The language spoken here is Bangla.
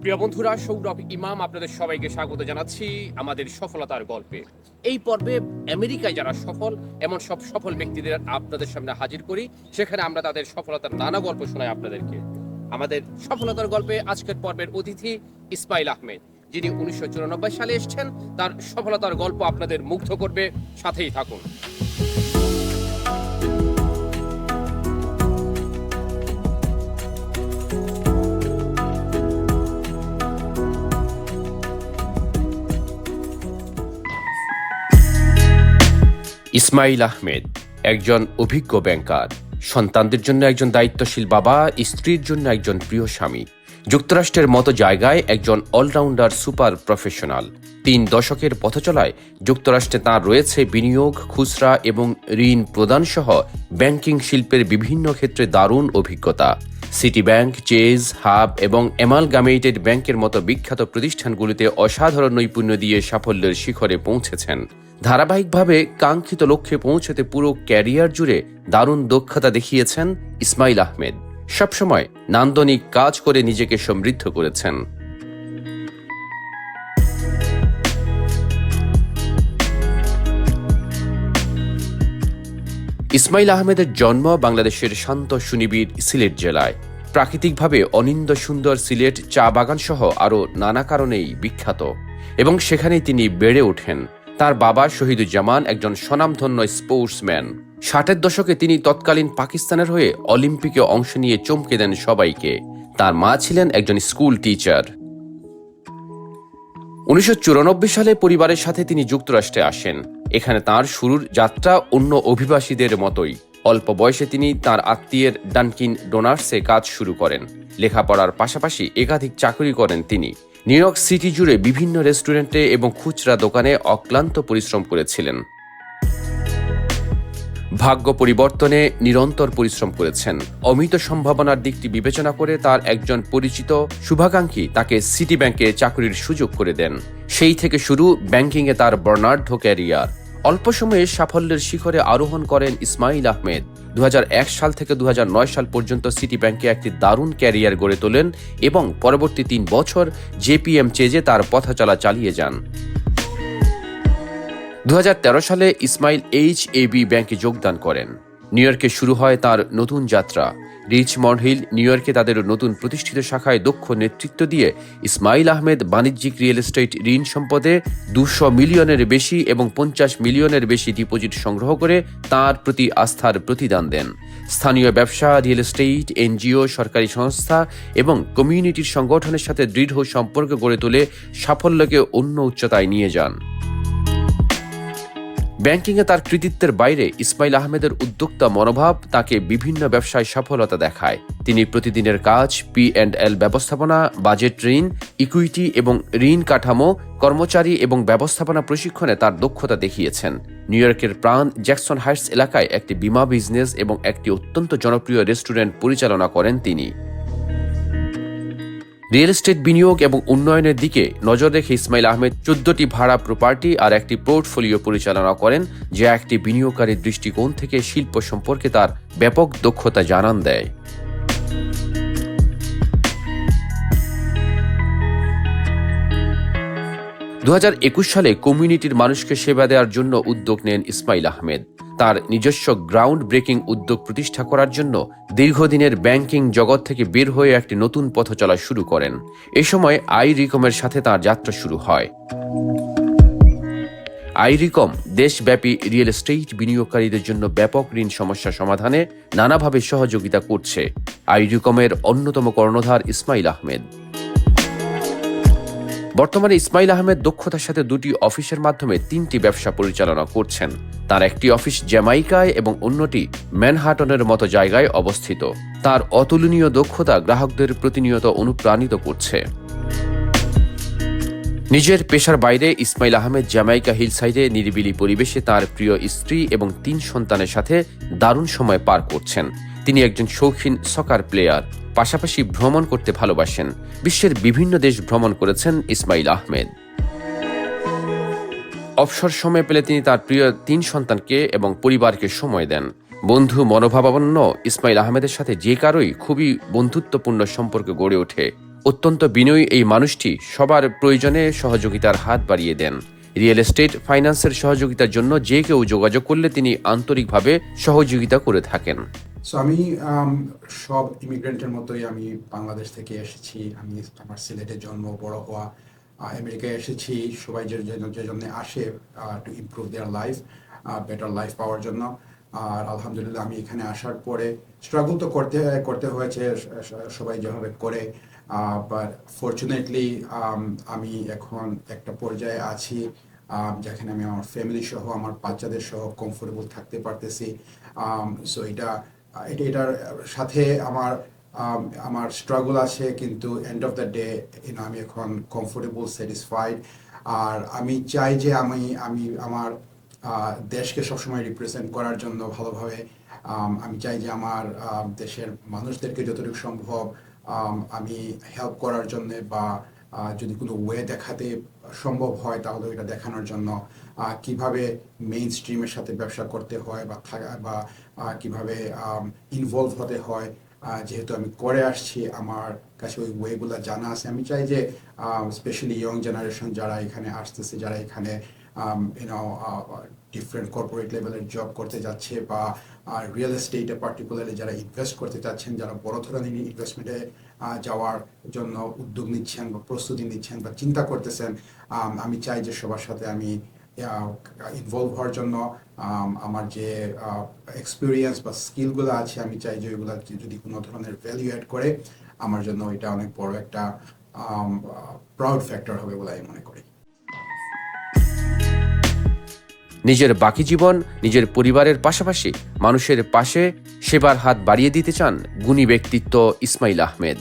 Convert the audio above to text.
প্রিয় বন্ধুরা, সৌরভ ইমাম আপনাদের সবাইকে স্বাগত জানাচ্ছি আমাদের সফলতার গল্পে। এই পর্বে আমেরিকায় যারা সফল, এমন সব সফল ব্যক্তিদের আপনাদের সামনে হাজির করি। সেখানে আমরা তাদের সফলতার নানা গল্প শোনাই আপনাদেরকে। আমাদের সফলতার গল্পে আজকের পর্বের অতিথি ইসমাইল আহমেদ, যিনি উনিশশো চুরানব্বই সালে এসেছেন। তার সফলতার গল্প আপনাদের মুগ্ধ করবে। সাথেই থাকুন। ইসমাইল আহমেদ, একজন অভিজ্ঞ ব্যাংকার। সন্তানদের জন্য একজন দায়িত্বশীল বাবা, স্ত্রীর জন্য একজন প্রিয় স্বামী। যুক্তরাষ্ট্রের মতো জায়গায় একজন অলরাউন্ডার সুপার প্রফেশনাল। তিন দশকের পথচলায় যুক্তরাষ্ট্রে তাঁর রয়েছে বিনিয়োগ, খুচরা এবং ঋণ প্রদান সহ ব্যাংকিং শিল্পের বিভিন্ন ক্ষেত্রে দারুণ অভিজ্ঞতা। সিটি ব্যাংক চেজ, হাব এবং এমালগামেটেড ব্যাংকের মতো বিখ্যাত প্রতিষ্ঠানগুলিতে অসাধারণ নৈপুণ্য দিয়ে সাফল্যের শিখরে পৌঁছেছেন। ধারাবাহিকভাবে কাঙ্ক্ষিত লক্ষ্যে পৌঁছতে পুরো ক্যারিয়ার জুড়ে দারুণ দক্ষতা দেখিয়েছেন ইসমাইল আহমেদ। সবসময় নান্দনিক কাজ করে নিজেকে সমৃদ্ধ করেছেন। ইসমাইল আহমেদের জন্ম বাংলাদেশের শান্ত সুনিবিড় সিলেট জেলায়। প্রাকৃতিকভাবে অনিন্দ সুন্দর সিলেট চা বাগান সহ আরও নানা কারণেই বিখ্যাত এবং সেখানেই তিনি বেড়ে ওঠেন। তার বাবা শহীদুজ্জামান একজন স্বনামধন্য স্পোর্টসম্যান। ষাটের দশকে তিনি তৎকালীন পাকিস্তানের হয়ে অলিম্পিকে অংশ নিয়ে চমকে দেন সবাইকে। তার মা ছিলেন একজন স্কুল টিচার। উনিশশো চুরানব্বই সালে পরিবারের সাথে তিনি যুক্তরাষ্ট্রে আসেন। এখানে তার শুরুর যাত্রা অন্য অভিবাসীদের মতোই। অল্প বয়সে তিনি তার আত্মীয়ের ডানকিন ডোনার্সে কাজ শুরু করেন। লেখাপড়ার পাশাপাশি একাধিক চাকরি করেন তিনি। নিউ ইয়র্ক সিটি জুড়ে বিভিন্ন রেস্টুরেন্টে এবং খুচরা দোকানে অক্লান্ত পরিশ্রম করেছিলেন। ভাগ্য পরিবর্তনে নিরন্তর পরিশ্রম করেছেন। অমিত সম্ভাবনার দিকটি বিবেচনা করে তার একজন পরিচিত শুভাকাঙ্ক্ষী তাকে সিটি ব্যাংকে চাকরির সুযোগ করে দেন। সেই থেকে শুরু ব্যাংকিংয়ে তার বর্ণাঢ্য ক্যারিয়ার। অল্প সময়ে সাফল্যের শিখরে আরোহণ করেন ইসমাইল আহমেদ। দু হাজার এক সাল থেকে দু হাজার নয় সাল পর্যন্ত সিটি ব্যাংকে একটি দারুণ ক্যারিয়ার গড়ে তোলেন এবং পরবর্তী তিন বছর জেপিএম চেজে তার পথচলা চালিয়ে যান। দু হাজার তেরো সালে ইসমাইল এইচ এ বি ব্যাংকে যোগদান করেন। নিউ ইয়র্কে শুরু হয় তার নতুন যাত্রা। রিচমন্ড হিল নিউ ইয়র্কে তাদের নতুন প্রতিষ্ঠিত শাখায় দক্ষ নেতৃত্ব দিয়ে ইসমাইল আহমেদ বাণিজ্যিক রিয়েল এস্টেট ঋণ সম্পদে দুশো মিলিয়নের বেশি এবং পঞ্চাশ মিলিয়নের বেশি ডিপোজিট সংগ্রহ করে তার প্রতি আস্থার প্রতিদান দেন। স্থানীয় ব্যবসা, রিয়েল এস্টেট, এনজিও, সরকারি সংস্থা এবং কমিউনিটির সংগঠনের সাথে দৃঢ় সম্পর্ক গড়ে তুলে সাফল্যকে অন্য উচ্চতায় নিয়ে যান। ব্যাংকিংয়ে তার কৃতিত্বের বাইরে ইসমাইল আহমেদের উদ্যোক্তা মনোভাব তাকে বিভিন্ন ব্যবসায় সফলতা দেখায়। তিনি প্রতিদিনের কাজ, পি অ্যান্ড এল ব্যবস্থাপনা, বাজেট ঋণ, ইকুইটি এবং ঋণ কাঠামো, কর্মচারী এবং ব্যবস্থাপনা প্রশিক্ষণে তার দক্ষতা দেখিয়েছেন। নিউ ইয়র্কের প্রাণ জ্যাকসন হাইটস এলাকায় একটি বীমা বিজনেস এবং একটি অত্যন্ত জনপ্রিয় রেস্টুরেন্ট পরিচালনা করেন তিনি। রিয়েল এস্টেট বিনিয়োগ এবং উন্নয়নের দিকে নজর রেখে ইসমাইল আহমেদ চোদ্দটি ভাড়া প্রপার্টি আর একটি পোর্টফোলিও পরিচালনা করেন, যা একটি বিনিয়োগকারীর দৃষ্টিকোণ থেকে শিল্প সম্পর্কে তার ব্যাপক দক্ষতা জানান দেয়। দু হাজার একুশ সালে কমিউনিটির মানুষকে সেবা দেওয়ার জন্য উদ্যোগ নেন ইসমাইল আহমেদ। তার নিজস্ব গ্রাউন্ড ব্রেকিং উদ্যোগ প্রতিষ্ঠা করার জন্য দীর্ঘদিনের ব্যাংকিং জগৎ থেকে বের হয়ে একটি নতুন পথ চলা শুরু করেন। এ সময় আই রিকমের সাথে তার যাত্রা শুরু হয়। আইরিকম দেশব্যাপী রিয়েল এস্টেট বিনিয়োগকারীদের জন্য ব্যাপক ঋণ সমস্যা সমাধানে নানাভাবে সহযোগিতা করছে। আইরিকমের অন্যতম কর্ণধার ইসমাইল আহমেদ। বর্তমানে ইসমাইল আহমেদ দক্ষতার সাথে দুটি অফিসের মাধ্যমে তিনটি ব্যবসা পরিচালনা করছেন। তার একটি অফিস জ্যামাইকায় এবং অন্যটি ম্যানহাটনের মতো জায়গায় অবস্থিত। তার অতুলনীয় দক্ষতা গ্রাহকদের প্রতিনিয়ত অনুপ্রাণিত করছে। নিজের পেশার বাইরে ইসমাইল আহমেদ জ্যামাইকা হিলসাইডে নিরিবিলি পরিবেশে তার প্রিয় স্ত্রী এবং তিন সন্তানের সাথে দারুণ সময় পার করছেন। তিনি একজন শৌখিন সকার প্লেয়ার পাশাপাশি ভ্রমণ করতে ভালোবাসেন। বিশ্বের বিভিন্ন দেশ ভ্রমণ করেছেন ইসমাইল আহমেদ। অবসর সময় পেলে তিনি তার প্রিয় তিন সন্তানকে এবং পরিবারকে সময় দেন। বন্ধু মনোভাবাপন্ন ইসমাইল আহমেদের সাথে যে কারোই খুবই বন্ধুত্বপূর্ণ সম্পর্ক গড়ে ওঠে। অত্যন্ত বিনয়ী এই মানুষটি সবার প্রয়োজনে সহযোগিতার হাত বাড়িয়ে দেন। রিয়েল এস্টেট ফাইন্যান্সের সহযোগিতার জন্য যে কেউ যোগাযোগ করলে তিনি আন্তরিকভাবে সহযোগিতা করে থাকেন। সো আমি সব ইমিগ্রেন্টের মতোই আমি বাংলাদেশ থেকে এসেছি। আমি আমার সিলেটে জন্ম, বড় হওয়া আমেরিকায় এসেছি। সবাই যে, যে- জন্য আসে to improve their life better life পাওয়ার জন্য। আর আলহামদুলিল্লাহ আমি এখানে আসার পরে স্ট্রাগল তো করতে করতে হয়েছে সবাই যেভাবে করে। বাট ফর্চুনেটলি আমি এখন একটা পর্যায়ে আছি যেখানে আমি আমার ফ্যামিলি সহ, আমার বাচ্চাদের সহ কমফোর্টেবল থাকতে পারতেছি। সো এটা এটা এটার সাথে আমার আমার স্ট্রাগল আছে কিন্তু এন্ড অফ দ্য ডে আমি এখন কমফোর্টেবল স্যাটিসফাইড আর আমি চাই যে আমি আমি আমার দেশকে সবসময় রিপ্রেজেন্ট করার জন্য ভালোভাবে আম, চাই যে আমার দেশের মানুষদেরকে যতটুকু সম্ভব আম, হেল্প করার জন্য বা যদি কোনো ওয়ে দেখাতে সম্ভব হয় তাহলে এটা দেখানোর জন্য কীভাবে মেইন স্ট্রিমের সাথে ব্যবসা করতে হয় বা থাকা বা কীভাবে ইনভলভ হতে হয় যেহেতু আমি করে আসছি, আমার কাছে ওই ওয়েগুলো জানা আছে। আমি চাই যে স্পেশালি ইয়ং জেনারেশন যারা এখানে আসতেছে, যারা এখানে ইউনো ডিফারেন্ট কর্পোরেট লেভেলের জব করতে যাচ্ছে বা রিয়েল এস্টেটে পার্টিকুলারলি যারা ইনভেস্ট করতে চাচ্ছেন, যারা বড় ধরনের ইনভেস্টমেন্টে যাওয়ার জন্য উদ্যোগ নিচ্ছেন বা প্রস্তুতি নিচ্ছেন বা চিন্তা করতেছেন আমি চাই যে সবার সাথে আমি ইনভলভ হওয়ার জন্য আমার যে এক্সপিরিয়েন্স বা স্কিলগুলো আছে, আমি চাই যে ওইগুলো যদি কোনো ধরনের ভ্যালু অ্যাড করে, আমার জন্য এটা অনেক বড় একটা প্রাউড ফ্যাক্টর হবে বলে আমি মনে করি। নিজের বাকি জীবন, নিজের পরিবারের পাশাপাশি মানুষের পাশে সেবার হাত বাড়িয়ে দিতে চান গুণী ব্যক্তিত্ব ইসমাইল আহমেদ।